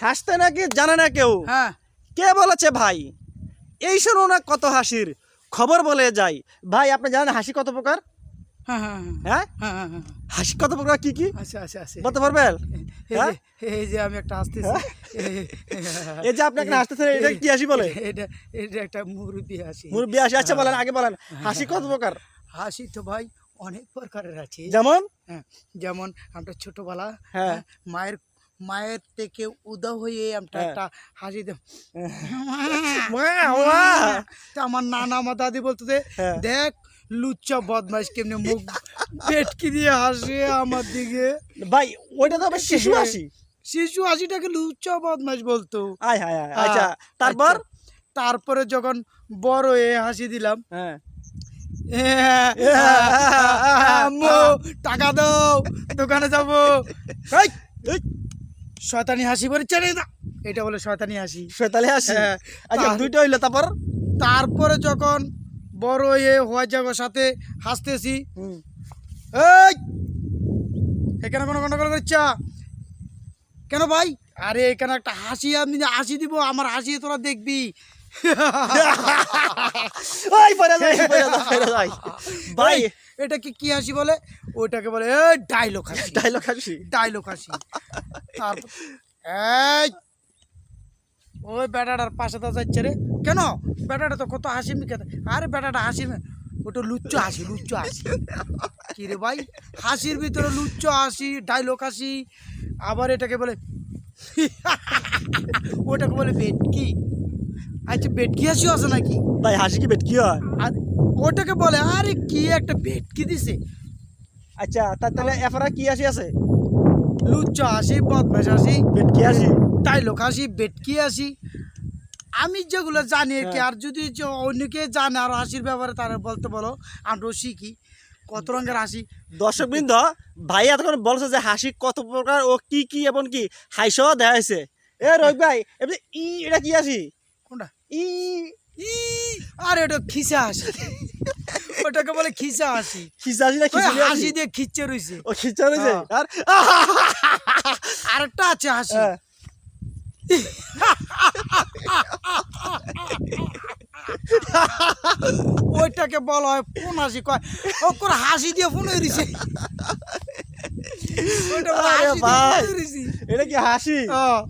হাসতে নাকি জানে না কেউ? হ্যাঁ। কে বলেছে ভাই? এই শোনো না কত হাসির খবর বলে যাই। ভাই আপনি জানেন হাসি কত প্রকার? হ্যাঁ হ্যাঁ হ্যাঁ। হাসি কত প্রকার? কি কি? আচ্ছা আচ্ছা আচ্ছা বলতে পারবেন? এই? যে- এই যে আমি একটা হাসতেছি। এই যে আপনি একটা হাসতেছেন এটা কি হাসি বলে? এটা এটা একটা মুরব্বী হাসি। মুরব্বী হাসি। আচ্ছা বলেন আগে বলেন। হাসি কত প্রকার? হাসি তো ভাই অনেক প্রকারের আছে। যেমন? যেমন আমরা ছোটবেলা মায়ের মায়ের থেকে উদা হয়ে আমরা হ্যাঁ। একটা হাসি আমার নানা আমার দাদি বলতো যে হ্যাঁ। দেখ লুচ্চা বদমাইশ কেমনে মুখ পেটকি দিয়ে হাসে আমার দিকে। ভাই ওইটা তো আবার শিশু হাসি। শিশু হাসিটাকে লুচ্চা বদমাইশ বলতো। আয় হায় হায় আচ্ছা তারপর? আচ্ছা, তারপরে যখন বড় হয়ে হাসি দিলাম হ্যাঁ। টাকা দাও দোকানে যাব। শয়তানি হাসি বলে চেনে না এটা বলে শয়তানি হাসি। শয়তানি হাসি? হ্যাঁ, আচ্ছা দুইটা হইল তারপর? তারপরে যখন বড় হয়ে হওয়া জায়গার সাথে হাসতেছি। এই! এখানে কোনো গন্ডগোল করছা? কেন ভাই? আরে এখানে একটা হাসি আমি হাসি দিব আমার হাসি তোরা দেখবি। ভাই এই, এটা কি কি হাসি বলে? ওইটাকে বলে এ ডাইলগ হাসি। ডায়লগ হাসি? ডাইলগ হাসি। তারপর এই ওই বেটাটার পাশে তো যাচ্ছে রে। কেন? বেটাটা তো কত হাসি মিখে আরে বেটাটা হাসি ওটা লুচ্চ হাসি লুচ্চ হাসি। কি রে ভাই? হাসির ভিতরে লুচ্চ হাসি ডাইলগ হাসি। আবার এটাকে বলে ওটাকে বলে বেটকি আচ্ছা বেটকি হাসিও আছে নাকি? ভাই হাসি কি বেটকি হয়? আর ওটাকে বলে আরে কি একটা বেটকি দিছে। আচ্ছা তা তাহলে এফরা কি হাসি আছে? লুচ্চ হাসি বদমাস হাসি বেটকি হাসি। ডাইলগ হাসি বেটকি হাসি। আমি যেগুলো জানি আর কি হ্যাঁ। আর যদি অন্যকে জানে আর হাসির ব্যাপারে তারা বলতে বলো আমরাও শিখি। কত রঙের হাসি। দর্শক বৃন্দ ভাই এতক্ষণ বলছে যে হাসি কত প্রকার ও কি কি এবং কি হাইসও দেয়া হয়েছে এ রোহিত ভাই এমনি ই এটা কি হাসি? কোনটা? ই ই আরে ওটা খিসা হাসি। ওটাকে বলে খিসা হাসি। খিচা হাসি না খিচুড়ি হাসি? দিয়ে খিচ্ছে রয়েছে ও রয়েছে হ্যাঁ। আর আরেকটা আছে হাসি। হ্যাঁ। ওইটাকে বলা হয় ফোন হাসি। কয় ও কোন হাসি দিয়ে ফোন হয়ে হয়ে দিছে। এটা কি হাসি? হ্যাঁ।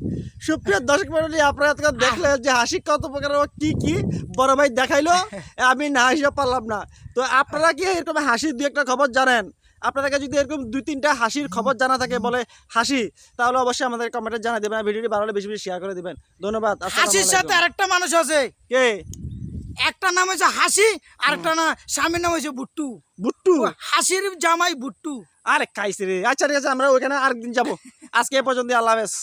সুপ্রিয় দর্শক মন্ডলী আপনারা এতক্ষণ দেখলেন যে হাসি কত প্রকার কি কি বড় ভাই দেখাইলো আমি না হিসাব পারলাম না। তো আপনারা কি এরকম হাসির দু একটা খবর জানেন? আপনাদেরকে যদি এরকম দুই তিনটা হাসির খবর জানা থাকে বলে হাসি তাহলে অবশ্যই আমাদের কমেন্টে জানা দেবেন ভিডিওটি ভালো বেশি বেশি শেয়ার করে দিবেন। ধন্যবাদ হাসির সাথে। আরেকটা মানুষ আছে। কে? একটা নাম হয়েছে হাসি আর একটা না স্বামীর নাম হয়েছে বুট্টু। বুট্টু? হাসির জামাই বুট্টু। আরে খাইছে রে। আচ্ছা ঠিক আছে আমরা ওইখানে আরেকদিন যাব। আজকে এ পর্যন্ত আল্লাহ হাফেজ।